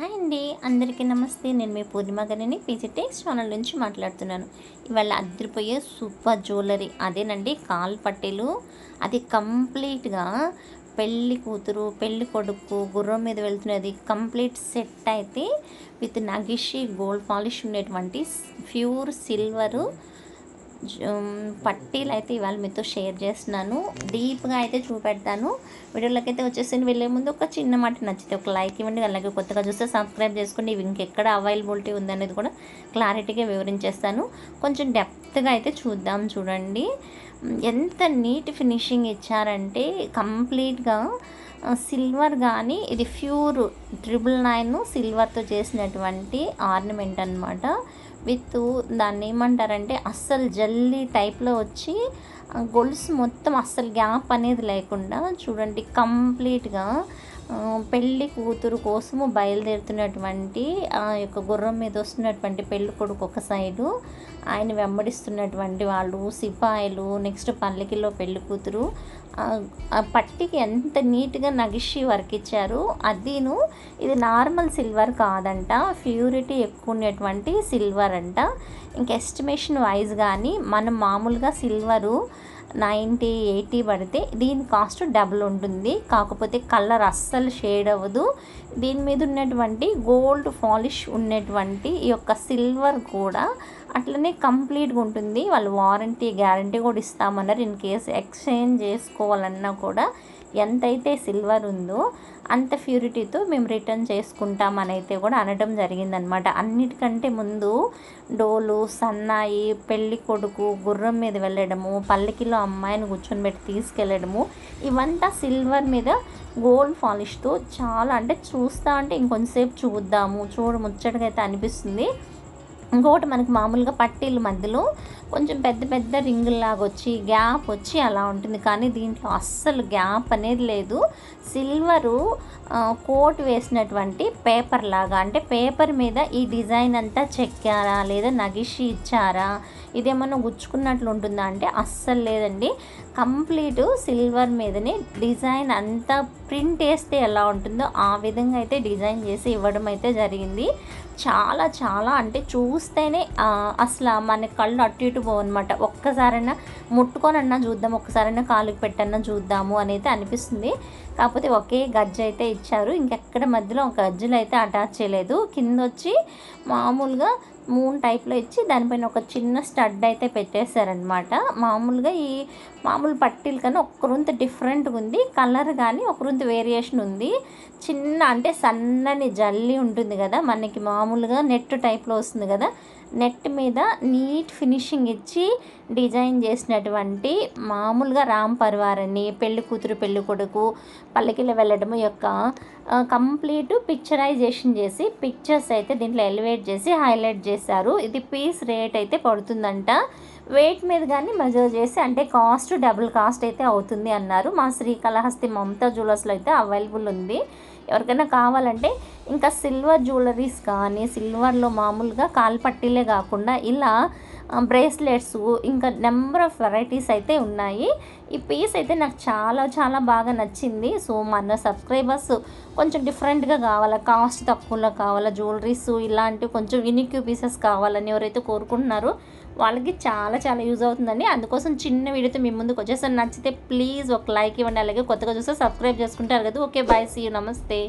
Hi అండి. అందరికీ నమస్తే. నేను మీ పూర్ణిమ గారిని పీజీ టెక్స్ ఛానల్ నుంచి మాట్లాడుతున్నాను. ఇవాళ అద్దరిపోయే సూపర్ జ్యువెలరీ. అదేనండి కాల్ పట్టెలు. అది కంప్లీట్గా పెళ్ళి కూతురు పెళ్ళి కొడుకు గుర్రం మీద వెళ్తున్నది. కంప్లీట్ సెట్ అయితే విత్ నగిషి గోల్డ్ పాలిష్ ఉండేటువంటి ప్యూర్ సిల్వరు పట్టీలు అయితే ఇవాళ మీతో షేర్ చేస్తున్నాను. డీప్గా అయితే చూపెడతాను. వీడియోలకైతే అయితే వచ్చేసి వెళ్ళే ముందు ఒక చిన్న మాట నచ్చితే ఒక లైక్ ఇవ్వండి. అలాగే కొత్తగా చూస్తే సబ్స్క్రైబ్ చేసుకోండి ఇవి ఇంకెక్కడ అవైలబిలిటీ ఉందనేది కూడా క్లారిటీగా వివరించేస్తాను. కొంచెం డెప్త్గా అయితే చూద్దాం చూడండి. ఎంత నీట్ ఫినిషింగ్ ఇచ్చారంటే కంప్లీట్గా సిల్వర్ కానీ ఇది ప్యూర్ ట్రిపుల్ నైన్ సిల్వర్తో చేసినటువంటి ఆర్నమెంట్ అనమాట విత్ దాన్ని ఏమంటారంటే అస్సలు జల్లీ టైప్లో వచ్చి గొలుసు మొత్తం అస్సలు గ్యాప్ అనేది లేకుండా చూడండి కంప్లీట్గా పెళ్ళి కూతురు కోసము బయలుదేరుతున్నటువంటి ఆ యొక్క గుర్రం మీద వస్తున్నటువంటి పెళ్ళి కొడుకు ఒక సైడు. ఆయన వెంబడిస్తున్నటువంటి వాళ్ళు సిపాయిలు నెక్స్ట్ పల్లకిలో పెళ్ళి కూతురు. ఆ పట్టికి ఎంత నీట్గా నగిషి వర్క్ ఇచ్చారు. అదిను ఇది నార్మల్ సిల్వర్ కాదంట ప్యూరిటీ ఎక్కువ ఉన్నటువంటి సిల్వర్ అంట. ఇంక ఎస్టిమేషన్ వైజ్ కానీ మనం మామూలుగా సిల్వరు నైంటీ ఎయిటీ పడితే దీని కాస్ట్ డబుల్ ఉంటుంది. కాకపోతే కలర్ అస్సలు షేడ్ అవ్వదు. దీని మీద ఉన్నటువంటి గోల్డ్ పాలిష్ ఉన్నటువంటి ఈ యొక్క సిల్వర్ కూడా అట్లనే కంప్లీట్గా ఉంటుంది. వాళ్ళు వారంటీ గ్యారంటీ కూడా ఇస్తామన్నారు. ఇన్ కేసు ఎక్స్చేంజ్ చేసుకోవాలన్నా కూడా ఎంతైతే సిల్వర్ ఉందో అంత ప్యూరిటీతో మేము రిటర్న్ చేసుకుంటామని అయితే కూడా అనడం జరిగిందనమాట. అన్నిటికంటే ముందు డోలు సన్నాయి పెళ్ళి కొడుకు గుర్రం మీద వెళ్ళడము పల్లకిలో అమ్మాయిని కూర్చొని పెట్టి తీసుకెళ్ళడము ఇవంతా సిల్వర్ మీద గోల్డ్ పాలిష్తో చాలా అంటే చూస్తా అంటే ఇంకొంతసేపు చూద్దాము. చూడ ముచ్చటగా అయితే అనిపిస్తుంది. ఇంకొకటి మనకి మామూలుగా పట్టీల మధ్యలో కొంచెం పెద్ద పెద్ద రింగుల్లాగా వచ్చి గ్యాప్ వచ్చి అలా ఉంటుంది. కానీ దీంట్లో అస్సలు గ్యాప్ అనేది లేదు. సిల్వరు కోట్ వేసినటువంటి పేపర్ లాగా అంటే పేపర్ మీద ఈ డిజైన్ అంతా చెక్కారా లేదా నగిషి ఇచ్చారా ఇదేమన్నా గుచ్చుకున్నట్లు ఉంటుందా అంటే అస్సలు లేదండి. కంప్లీట్ సిల్వర్ మీదనే డిజైన్ అంతా ప్రింట్ వేస్తే ఎలా ఉంటుందో ఆ విధంగా అయితే డిజైన్ చేసి ఇవ్వడం అయితే జరిగింది. చాలా చాలా అంటే చూస్తేనే అసలు మన కళ్ళు అటు ఇటు పోవన్నమాట. ఒక్కసారైనా ముట్టుకొనన్నా చూద్దాం ఒక్కసారైనా కాలుకి పెట్టన్నా చూద్దాము అనేది అనిపిస్తుంది. కాకపోతే ఒకే గజ్జ అయితే ఇచ్చారు. ఇంకెక్కడ మధ్యలో ఒక గజ్జలు అయితే అటాచ్ చేయలేదు. కింద వచ్చి మామూలుగా మూన్ టైప్లో ఇచ్చి దానిపైన ఒక చిన్న స్టడ్ అయితే పెట్టేశారనమాట మామూలుగా ఈ మామూలు పట్టీలు కానీ ఒక రొంత డిఫరెంట్గా ఉంది. కలర్ కానీ ఒక రొంత వేరియేషన్ ఉంది. చిన్న అంటే సన్నని జల్లి ఉంటుంది కదా మనకి మామూలుగా నెట్ టైప్లో వస్తుంది కదా నెట్ మీద నీట్ ఫినిషింగ్ ఇచ్చి డిజైన్ చేసినటువంటి మామూలుగా రామ్ పరివారాన్ని పెళ్ళి కూతురు పెళ్ళి కొడుకు పల్లకిలో వెళ్ళడం యొక్క కంప్లీట్ పిక్చరైజేషన్ చేసి పిక్చర్స్ అయితే దీంట్లో ఎలివేట్ చేసి హైలైట్ చేశారు. ఇది పీస్ రేట్ అయితే పడుతుందంట. వెయిట్ మీద కానీ మెజర్ చేసి అంటే కాస్ట్ డబుల్ కాస్ట్ అయితే అవుతుంది అన్నారు. మా శ్రీకాళహస్తి మమతా జ్యువెలర్స్లో అయితే అవైలబుల్ ఉంది. ఎవరికైనా కావాలంటే ఇంకా సిల్వర్ జ్యువెలరీస్ కానీ సిల్వర్లో మామూలుగా కాల్పట్టీలే కాకుండా ఇలా బ్రేస్లెట్స్ ఇంకా నెంబర్ ఆఫ్ వెరైటీస్ అయితే ఉన్నాయి. ఈ పీస్ అయితే నాకు చాలా చాలా బాగా నచ్చింది. సో మన సబ్స్క్రైబర్స్ కొంచెం డిఫరెంట్గా కావాలా? కాస్ట్ తక్కువలో కావాలా? జ్యువెలరీస్ ఇలాంటివి కొంచెం యూనిక్ పీసెస్ కావాలని ఎవరైతే కోరుకుంటున్నారో వాళ్ళకి చాలా చాలా యూజ్ అవుతుందండి. అందుకోసం చిన్న వీడియోతో మీ ముందుకు వచ్చేసారి నచ్చితే ప్లీజ్ ఒక లైక్ ఇవ్వండి. అలాగే కొత్తగా చూస్తే సబ్స్క్రైబ్ చేసుకుంటారు కదా ఓకే బాయ్ సీ నమస్తే.